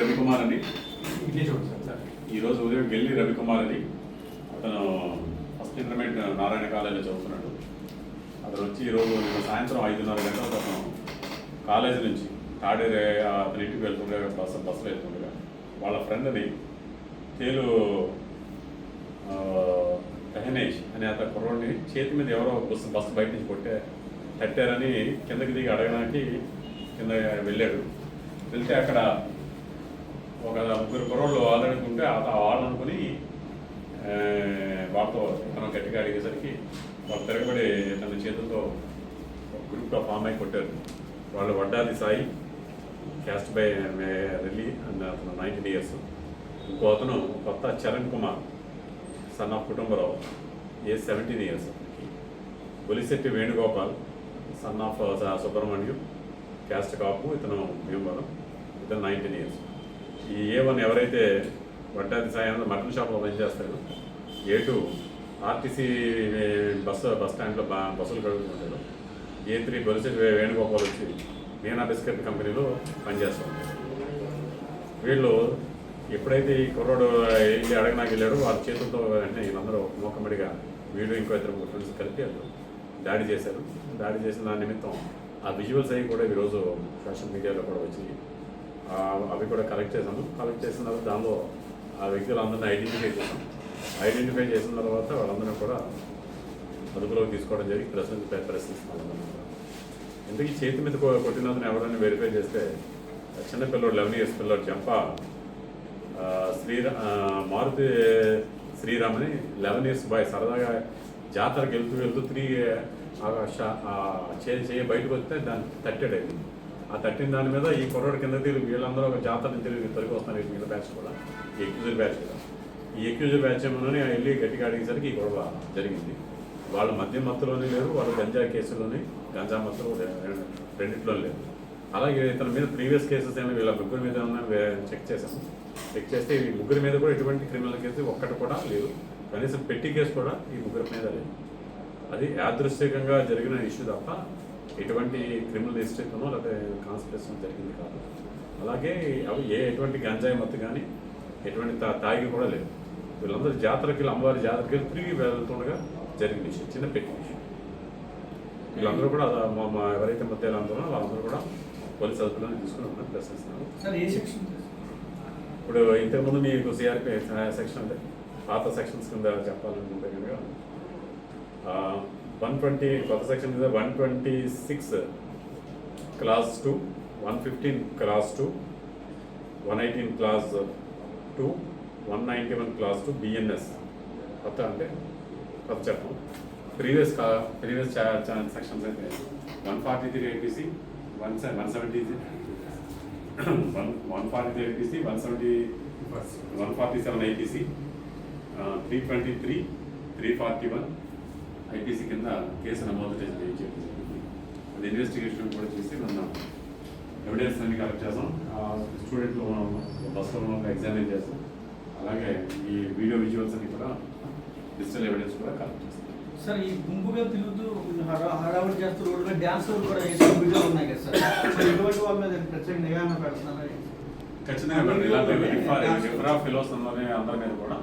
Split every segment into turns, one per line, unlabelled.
రవికుమార్ అని ఈరోజు ఉదయం గెల్లి రవికుమార్ అని అతను ఫస్ట్ ఇంటర్మీడియట్ నారాయణ కాలేజీలో చదువుతున్నాడు. అతను వచ్చి ఈరోజు సాయంత్రం ఐదున్నర గంటలకు అతను కాలేజీ నుంచి తాడేరే అతని ఇంటికి వెళ్తుండగా బస్సు బస్సులో వెళ్తుండగా వాళ్ళ ఫ్రెండ్ని తేలు రహనేష్ అనే అతని కుర్రోడిని చేతి మీద ఎవరో బస్సు బస్సు బయట నుంచి కొట్టే తట్టారని కిందకి దిగి అడగడానికి కింద వెళ్ళాడు. వెళ్తే అక్కడ ఒక ముగ్గురు కుర్రోళ్ళు వాళ్ళనుకుంటే వాళ్ళనుకుని అనుకుని వాళ్ళతో ఇతను గట్టిగా అడిగేసరికి వాళ్ళు తిరగబడి తన చేతులతో ఒక గ్రూప్గా ఫామ్ అయి కొట్టారు. వాళ్ళు Vaddadi Sai caste by Relli and అతను నైన్టీన్ ఇయర్స్ ఇంకో అతను Kotha Charan Kumar son of Kutumba Rao A seventeen years Bolisetti Venugopal son of Subrahmanyam caste Kapu ఇతను భీమవరం ఇతను నైన్టీన్ ఇయర్స్ ఈ ఏ వన్ ఎవరైతే వడ్డాది సాయంత్రం మటన్ షాప్లో పనిచేస్తాడో A two RTC bus bus స్టాండ్లో బా బస్సులు కడుగుతుంటాడు ఏ త్రీ బొలిశెట్టి వేణుగోపాల్ వచ్చి మీనా బిస్కెట్ కంపెనీలో పనిచేస్తారు. వీళ్ళు ఎప్పుడైతే ఈ కుర్రోడు వెళ్ళి అడగనాకి వెళ్ళాడో వాళ్ళ చేతులతో వెంటనే వీళ్ళందరూ మూకమ్మడిగా వీడు ఇంకో ఇద్దరు ఫ్రెండ్స్ కలిపి వాళ్ళు దాడి చేశారు. దాడి చేసిన దాని నిమిత్తం ఆ విజువల్స్ అవి కూడా ఈరోజు సోషల్ మీడియాలో కూడా వచ్చినాయి. అవి కూడా కలెక్ట్ చేసాము కలెక్ట్ చేసిన తర్వాత దానిలో ఆ వ్యక్తులందరినీ ఐడెంటిఫై చేసాం ఐడెంటిఫై చేసిన తర్వాత వాళ్ళందరినీ కూడా అదుపులోకి తీసుకోవడం జరిగి ప్రశ్న ప్రశ్నిస్తున్నాం ఎందుకు చేతి మీద కొ- కొట్టినందుకు ఎవరైనా వెరిఫై చేస్తే చిన్నపిల్లడు లెవెన్ ఇయర్స్ పిల్లడు చెంప శ్రీరా మారుతి శ్రీరామ్ అని లెవెన్ ఇయర్స్ బాయ్ సరదాగా జాతరకి వెళ్తూ వెళ్తూ త్రీ చేయి బయటకు వస్తే దాన్ని తట్టెడ్ అయింది ఆ తట్టిన దాని మీద ఈ కుర్రోడు కింద తిరిగి వీళ్ళందరూ ఒక జాతర తిరిగి తిరిగి వస్తున్నారు ఈ బ్యాచ్ కూడా. ఈ ఎక్యూజర్ బ్యాచ్ కూడా. ఈ ఎక్యూజర్ బ్యాచ్ ఏమోనని వెళ్ళి గట్టిగా అడిగేసరికి ఈ గొడవ జరిగింది. వాళ్ళు మధ్య మత్తులోనే లేరు వాళ్ళు గంజా కేసులోని గంజా మత్తులో రె- రెండిట్లో లేరు. అలాగే ఇతని మీద ప్రీవియస్ కేసెస్ ఏమైనా వీళ్ళ ముగ్గురు మీద ఏమైనా చెక్ చేశాము. చెక్ చేస్తే ఈ ముగ్గురి మీద కూడా ఎటువంటి క్రిమినల్ కేసు ఒక్కటి కూడా లేదు. కనీసం పెట్టి కేసు కూడా ఈ ముగ్గురి మీద లేదు. అది యాదృశ్యకంగా జరిగిన ఇష్యూ తప్ప ఎటువంటి క్రిమినల్ హిస్టరీతోనో లేకపోతే కాన్స్పిరేషన్ జరిగింది కాదు. అలాగే అవి ఏ ఎటువంటి గంజాయి మత్తు కానీ ఎటువంటి తా తాగి కూడా లేదు. వీళ్ళందరూ జాతరకి అమ్మవారి జాతరకి తిరిగి వెళ్తుండగా జరిగిన విషయం చిన్న పెట్టి విషయం. వీళ్ళందరూ కూడా మా మా ఎవరైతే మధ్యలో అందరూ వాళ్ళందరూ కూడా పోలీస్ అదుపులోనే తీసుకుని
సెక్షన్
ఇప్పుడు ఇంతకుముందు మీకు సిఆర్పి సెక్షన్ అంటే పాత సెక్షన్స్ కింద చెప్పాలనుకుంటే కనుక వన్ ట్వంటీ కొత్త సెక్షన్ మీద one twenty six clause two one fifteen clause two one eighteen clause two one ninety one clause two BNS కొత్త అంటే కొత్త చట్టం ప్రీవియస్ ప్రీవియస్ సెక్షన్స్ అయితే one forty three IPC one one seventy one one forty three IPC one seventy one forty seven IPC three twenty three three forty one IPC కింద case నమోదు చేసి చేయడం జరిగింది అది ఇన్వెస్టిగేషన్ కూడా చేసి మన ఎవిడెన్స్ అన్ని కలెక్ట్ చేస్తాం స్టూడెంట్లు బస్సులో ఎగ్జామిన్ చేస్తాం అలాగే ఈ వీడియో విజువల్స్ అన్ని కూడా డిజిటల్ ఎవిడెన్స్ కూడా కలెక్ట్ చేస్తాం
సార్ ఈ గుంపుగా తిరుగుతూ హడా హడావుడి చేస్తూ రోడ్డు మీద డ్యాన్స్ కూడా వీడియోలు ఉన్నాయి కదా సార్ సో ఇటువంటి వాళ్ళ మీద ప్రత్యేక నిఘా పెడుతున్నారా
ఖచ్చితంగా. ఇలాంటి ఫిలోస్ అనే అందరి మీద కూడా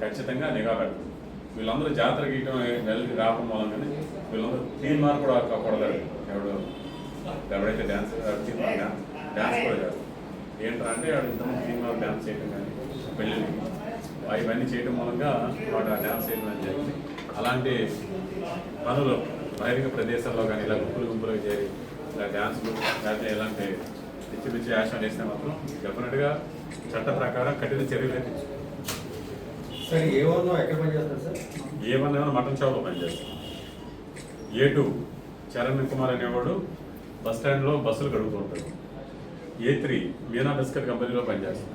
ఖచ్చితంగా నిఘా పెడతాం వీళ్ళందరూ జాతర గీయటం వెళ్ళి రావడం వలన వీళ్ళందరూ థీమ్ మార్క్ కూడా కాకూడదు ఎవడు ఎవడైతే డ్యాన్స్ డ్యాన్స్ కూడా చేస్తారు ఏంటంటే అంటే వాడు ఇంతమంది థీమ్ మార్క్ డ్యాన్స్ చేయడం కానీ పెళ్ళిళ్ళకి ఇవన్నీ చేయడం మూలంగా వాడు ఆ డ్యాన్స్ చేయడం అని జరిగింది. అలాంటి పనులు బహిరంగ ప్రదేశాల్లో కానీ ఇలా గుంపులు గుంపులు చేరి ఇలా డ్యాన్సులు లేకపోతే ఇలాంటి పిచ్చి పిచ్చి యాక్షన్ చేస్తే మాత్రం డెఫినెట్గా చట్ట ప్రకారం కఠిన చర్యలు అయితే
సార్ ఏ వాళ్ళు ఎక్కడ సార్
ఏ వన్ ఏమైనా మటన్ షాప్లో పనిచేస్తాం. ఏ టూ చరణ్ కుమార్ అనేవాడు బస్ స్టాండ్లో బస్సులు కడుగుతూ ఉంటాడు ఏ త్రీ మీనా బిస్కెట్ కంపెనీలో పనిచేస్తాడు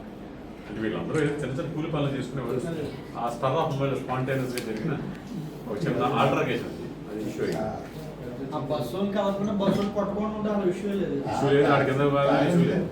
అంటే వీళ్ళందరూ ఏదో చిన్న చిన్న కూలి పనులు చేసుకునేవారు ఆ స్పర్ ఆఫ్ మొబైల్ స్పాంటేనియస్గా జరిగిన ఒక చిన్న ఆల్టర్కేషన్. అది ఇష్యూ అయింది. ఇష్యూ లేదు. ఆడ కింద ఇష్యూ లేదు.